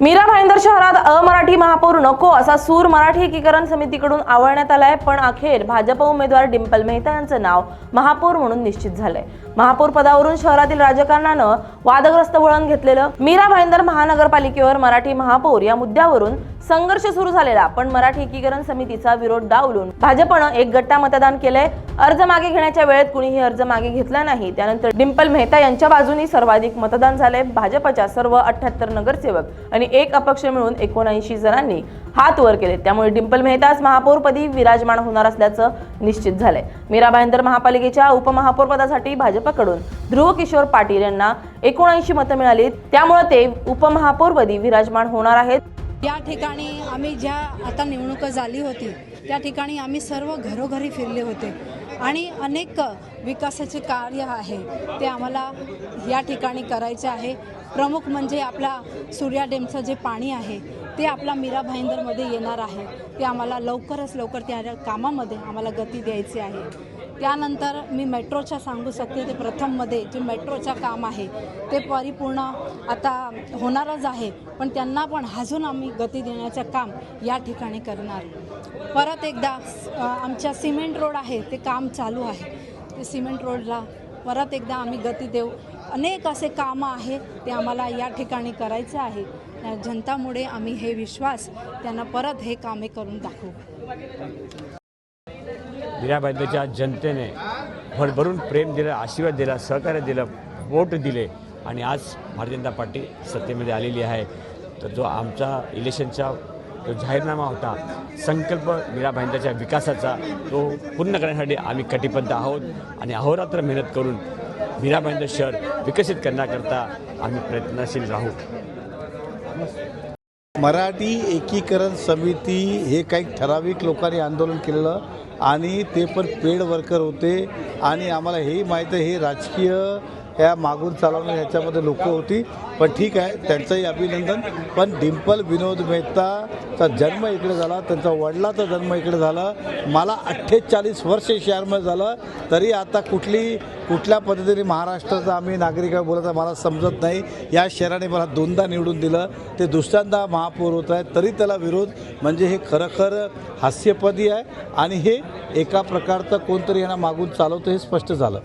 मीरा भाईंदर शहरात अमराठी महापौर नको असा सूर मराठी एकीकरण समितीकडून आवळण्यात आलाय पण अखेर भाजप उमेदवार डिंपल मेहता यांचं नाव महापौर म्हणून निश्चित झालंय. महापौर पदावरून शहरातील राजकारणानं वादग्रस्त वळण घेतलेलं मीरा भाईंदर महानगरपालिकेवर मराठी महापौर या मुद्द्यावरून संघर्ष सुरू झालेला पण मराठी एकीकरण समितीचा विरोध डावलून भाजपनं एक गट्टा मतदान केलंय. अर्ज मागे घेण्याच्या वेळेत कुणीही अर्ज मागे घेतला नाही. त्यानंतर डिंपल मेहता यांच्या बाजूनी सर्वाधिक मतदान झाले भाजपच्या सर्व अठ्याहत्तर नगरसेवक आणि एक अपक्ष मिळून एकोणऐंशी जणांनी हात वर केले. त्यामुळे डिंपल मेहताच महापौरपदी विराजमान होणार असल्याचं निश्चित झालंय. मीरा भाईंदर महापालिकेच्या उपमहापौरपदासाठी भाजपकडून ध्रुव किशोर पाटील यांना एकोणऐंशी मतं मिळाली त्यामुळे ते उपमहापौरपदी विराजमान होणार आहेत. या ठिकाणी आम्ही ज्या आता निवडणूक झाली होती त्या ठिकाणी आम्ही सर्व घरोघरी फिरले होते. आणि अनेक विकासाचे कार्य आहे ते आम्हाला या ठिकाणी करायचे आहे. प्रमुख म्हणजे आपला सूर्या डेमचं जे पाणी आहे ते आपला मीरा भाईंदरमध्ये येणार आहे. ते आम्हाला लवकरच लवकर त्या कामामध्ये आम्हाला गती द्यायची आहे. त्यानंतर मी मेट्रोच्या सांगू शकते ते प्रथममध्ये जे मेट्रोचं काम आहे ते परिपूर्ण आता होणारच आहे पण त्यांना पण अजून आम्ही गती देण्याचं काम या ठिकाणी करणार. परत एकदा आमच्या सिमेंट रोड आहे ते काम चालू आहे. ते सिमेंट रोडला परत एकदा आम्ही गती देऊ. अनेक असे कामं आहे ते आम्हाला या ठिकाणी करायचं आहे. जनतामुळे आम्ही हे विश्वास त्यांना परत हे कामे करून दाखवू. मीराबाईंच्या जनतेने भरभरून प्रेम दिलं आशीर्वाद दिला सहकार्य दिलं वोट दिले. आणि आज भारतीय जनता पार्टी सत्तेमध्ये आलेली आहे. तर जो आमचा इलेक्शनचा जो जाहीरनामा होता संकल्प मीराबाईंच्या विकासाचा तो पूर्ण करण्यासाठी आम्ही कटिबद्ध आहोत. आणि अहोरात्र मेहनत करून मीराबाईंचं शहर विकसित करण्याकरता आम्ही प्रयत्नशील राहू. मराठी एकीकरण समिती हे काही ठराविक लोकांनी आंदोलन केलेलं आणि ते पण पेड वर्कर होते. आणि आम्हाला हेही माहीत आहे हे राजकीय ह्या मागून चालवणं ह्याच्यामध्ये लोक होती. पण ठीक आहे त्यांचंही अभिनंदन. पण डिंपल विनोद मेहताचा जन्म इकडे झाला त्यांचा वडिलाचा जन्म इकडे झाला. मला अठ्ठेचाळीस वर्ष शहरमध्ये झालं. तरी आता कुठली कुठल्या पद्धतीने महाराष्ट्राचा आम्ही नागरिक आहे बोलत आहे मला समजत नाही. या शहराने मला दोनदा निवडून दिलं. ते दुसऱ्यांदा महापौर होत आहे तरी त्याला विरोध म्हणजे हे खरंखर हास्यपदी आहे. आणि हे एका प्रकारचं कोणतरी यांना मागून चालवतं हे स्पष्ट झालं.